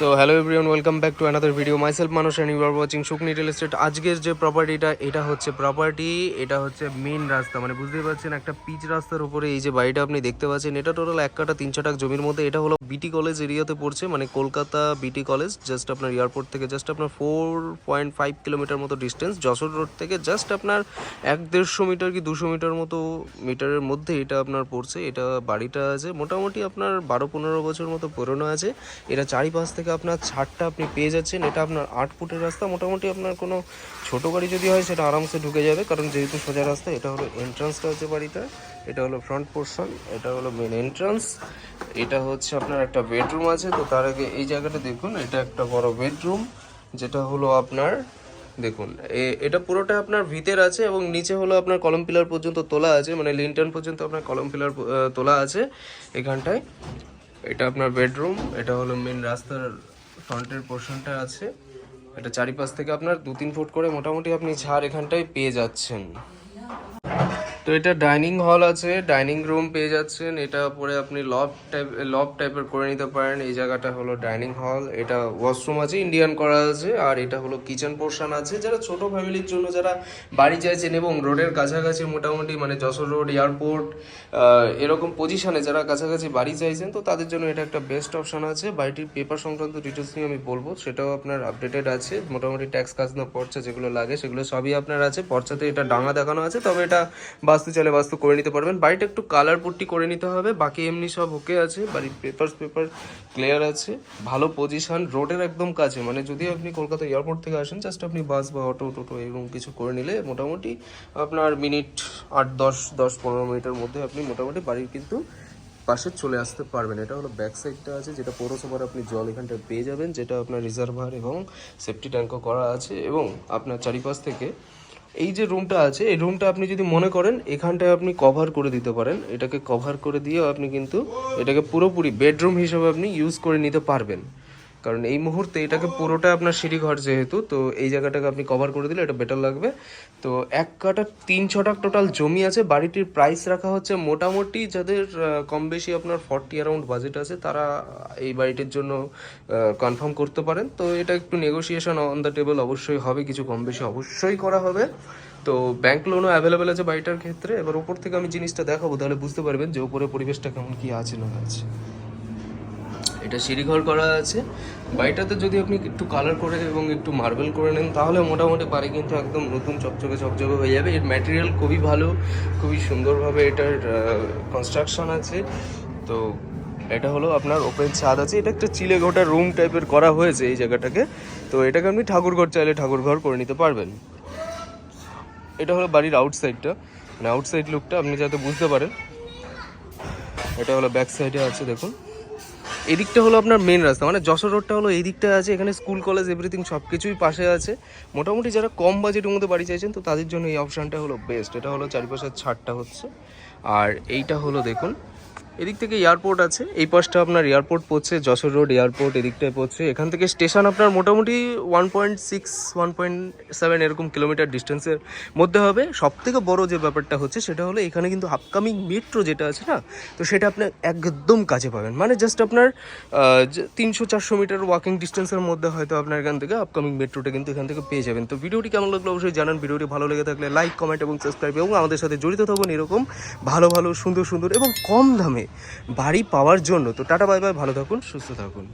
So hello everyone welcome back to another video myself মানুষ and you are watching শুকনি real estate আজকের যে প্রপার্টিটা এটা হচ্ছে প্রপার্টি এটা হচ্ছে মেন রাস্তা। মানে বুঝতেই পারছেন, একটা পিচ রাস্তার উপরে এই যে বাড়িটা আপনি দেখতে পাচ্ছেন, এটা টোটাল এক কাটা তিন ছটাক জমির মধ্যে। এটা হলো বিটি কলেজ এরিয়াতে পড়ছে মানে কলকাতা বিটি কলেজ জাস্ট আপনার এয়ারপোর্ট থেকে জাস্ট আপনার ফোর পয়েন্ট ফাইভ কিলোমিটার মতো ডিস্টেন্স যশোর রোড থেকে জাস্ট আপনার এক দেড়শো মিটার কি দুশো মিটার মতো মিটারের মধ্যে এটা আপনার পড়ছে। এটা বাড়িটা আছে, মোটামুটি আপনার বারো পনেরো বছর মতো পুরনো আছে। এটা চারিপাশ থেকে আপনার ছাদটা আপনি পেয়ে যাচ্ছেন, এটা আপনার আট ফুটের রাস্তা। মোটামুটি আপনার কোনো ছোট গাড়ি যদি হয়, সেটা আরামসে ঢুকে যাবে। কারণ যেহেতু সোজা রাস্তা, এটা হলো এন্ট্রান্সটা হচ্ছে বাড়িটা, এটা হলো ফ্রন্ট পোর্শন এটা হলো মেন এন্ট্রান্স এটা হচ্ছে আপনার একটা বেডরুম আছে। তো তার আগে এই জায়গাটা দেখুন, এটা একটা বড় বেডরুম যেটা হলো আপনার, দেখুন এটা পুরোটা আপনার ভিতের আছে এবং নিচে হলো আপনার কলম পিলার পর্যন্ত তোলা আছে মানে লিন্টন পর্যন্ত আপনার কলম পিলার তোলা আছে এখানটায়। এটা আপনার বেডরুম, এটা হলো মেন রাস্তার ফ্রন্টের পোর্শনটা আছে। এটা চারিপাশ থেকে আপনার দু তিন ফুট করে মোটামুটি আপনি ঝাড় এখানটায় পেয়ে যাচ্ছেন। তো এটা ডাইনিং হল আছে, ডাইনিং রুম পেয়ে যাচ্ছেন। এটা পরে আপনি লব টাইপ লব টাইপের করে নিতে পারেন। এই জায়গাটা হলো ডাইনিং হল। এটা ওয়াশরুম আছে, ইন্ডিয়ান করা আছে। আর এটা হলো কিচেন পোর্শন আছে। যারা ছোট ফ্যামিলির জন্য, যারা বাড়ি চাইছেন এবং রোডের কাছাকাছি মোটামুটি মানে যশোর রোড, এয়ারপোর্ট এরকম পজিশনে যারা কাছাকাছি বাড়ি চাইছেন, তো তাদের জন্য এটা একটা বেস্ট অপশান আছে। বাড়িটির পেপার সংক্রান্ত ডিটেলস নিয়ে আমি বলব। সেটাও আপনার আপডেটেড আছে। মোটামুটি ট্যাক্স খাজনা পর্চা যেগুলো লাগে সেগুলো সবই আপনার আছে। পর্চাতে এটা ডাঙা দেখানো আছে, তবে এটা বাস্তু চালে বাস্তু করে নিতে পারবেন। বাড়িটা একটু কালার পুট্টি করে নিতে হবে। বাকি এমনি সব ওকে আছে। বাড়ির পেপার পেপার ক্লিয়ার আছে। ভালো পজিশন রোডের একদম কাছে। মানে যদি আপনি কলকাতা এয়ারপোর্ট থেকে আসেন জাস্ট আপনি বাস বা অটো টোটো এরকম কিছু করে নিলে মোটামুটি আপনার মিনিট আট, দশ দশ, পনেরো মিনিটের মধ্যে আপনি মোটামুটি বাড়ির কিন্তু পাশে চলে আসতে পারবেন। এটা হলো ব্যাক সাইডটা আছে, যেটা পৌরসভার আপনি জল এখানটায় পেয়ে যাবেন, যেটা আপনার রিজার্ভার এবং সেফটি ট্যাঙ্কও করা আছে এবং আপনার চারিপাশ থেকে এই যে রুমটা আছে, এই রুমটা আপনি যদি মনে করেন, এখানটায় আপনি কভার করে দিতে পারেন। এটাকে কভার করে দিয়েও আপনি কিন্তু এটাকে পুরোপুরি বেডরুম হিসেবে আপনি ইউজ করে নিতে পারবেন। কারণ এই মুহূর্তে এটাকে পুরোটা আপনার সিঁড়িঘর যেহেতু, তো এই জায়গাটাকে আপনি কভার করে দিলে এটা বেটার লাগবে। তো এক কাটা তিন ছটাক টোটাল জমি আছে, বাড়িটির প্রাইস রাখা হচ্ছে মোটামুটি যাদের কম বেশি আপনার ফর্টি অ্যারাউন্ড বাজেট আছে, তারা এই বাড়িটির জন্য কনফার্ম করতে পারেন। তো এটা একটু নেগোসিয়েশন অন দ্য টেবল অবশ্যই হবে, কিছু কম বেশি অবশ্যই করা হবে। তো ব্যাংক লোনও অ্যাভেলেবেল আছে বাড়িটার ক্ষেত্রে। এবার উপর থেকে আমি জিনিসটা দেখাবো, তাহলে বুঝতে পারবেন যে উপরে পরিবেশটা কেমন, কি আছে না আছে। এটা সিঁড়িঘর করা আছে। বাড়িটাতে যদি আপনি একটু কালার করে এবং একটু মার্বেল করে নেন, তাহলে মোটামুটি বাড়ি কিন্তু একদম নতুন চকচকে চকচকে হয়ে যাবে। এর ম্যাটেরিয়াল খুবই ভালো, খুবই সুন্দরভাবে এটার কনস্ট্রাকশন আছে। তো এটা হলো আপনার ওপেন ছাদ আছে। এটা একটা চিলে ঘোটা রুম টাইপের করা হয়েছে এই জায়গাটাকে। তো এটাকে আপনি ঠাকুরঘর চাইলে ঠাকুরঘর করে নিতে পারবেন। এটা হলো বাড়ির আউটসাইডটা মানে আউটসাইড লুকটা আপনি যাতে বুঝতে পারেন। এটা হলো ব্যাক সাইডে আছে, দেখুন। এদিকটা হলো আপনার মেন রাস্তা। মানে যশোর রোডটা হলো এই দিকটা আছে, এখানে স্কুল কলেজ এভরিথিং সব কিছুই পাশে আছে। মোটামুটি যারা কম বাজেটের মধ্যে বাড়ি চাইছেন, তো তাদের জন্য এই অপশানটা হলো বেস্ট এটা হলো চারিপাশের ছাড়টা হচ্ছে। আর এইটা হলো দেখুন এদিক থেকে এয়ারপোর্ট আছে, এই পাশটা আপনার এয়ারপোর্ট পড়ছে, যশোর রোড এয়ারপোর্ট এদিকটায় পড়ছে। এখান থেকে স্টেশন আপনার মোটামুটি one point six, one point seven এরকম কিলোমিটার ডিস্টেন্সের মধ্যে হবে। সব থেকে বড় যে ব্যাপারটা হচ্ছে সেটা হলো এখানে কিন্তু আপকামিং মেট্রো যেটা আছে না, তো সেটা আপনি একদম কাছে পাবেন। মানে জাস্ট আপনার তিনশো চারশো মিটার ওয়াকিং ডিস্টেন্সের মধ্যে হয়তো আপনার এখান থেকে আপকামিং মেট্রোটা কিন্তু এখান থেকে পেয়ে যাবেন। তো ভিডিওটি কেমন লাগল অবশ্যই জানান। ভিডিওটি ভালো লেগে থাকলে লাইক কমেন্ট এবং সাবস্ক্রাইব এবং আমাদের সাথে জড়িত থাকুন এরকম ভালো ভালো, সুন্দর সুন্দর এবং কম দামে বাড়ি পাওয়ার জন্য। তো টাটা বাই বাই ভালো থাকুন সুস্থ থাকুন।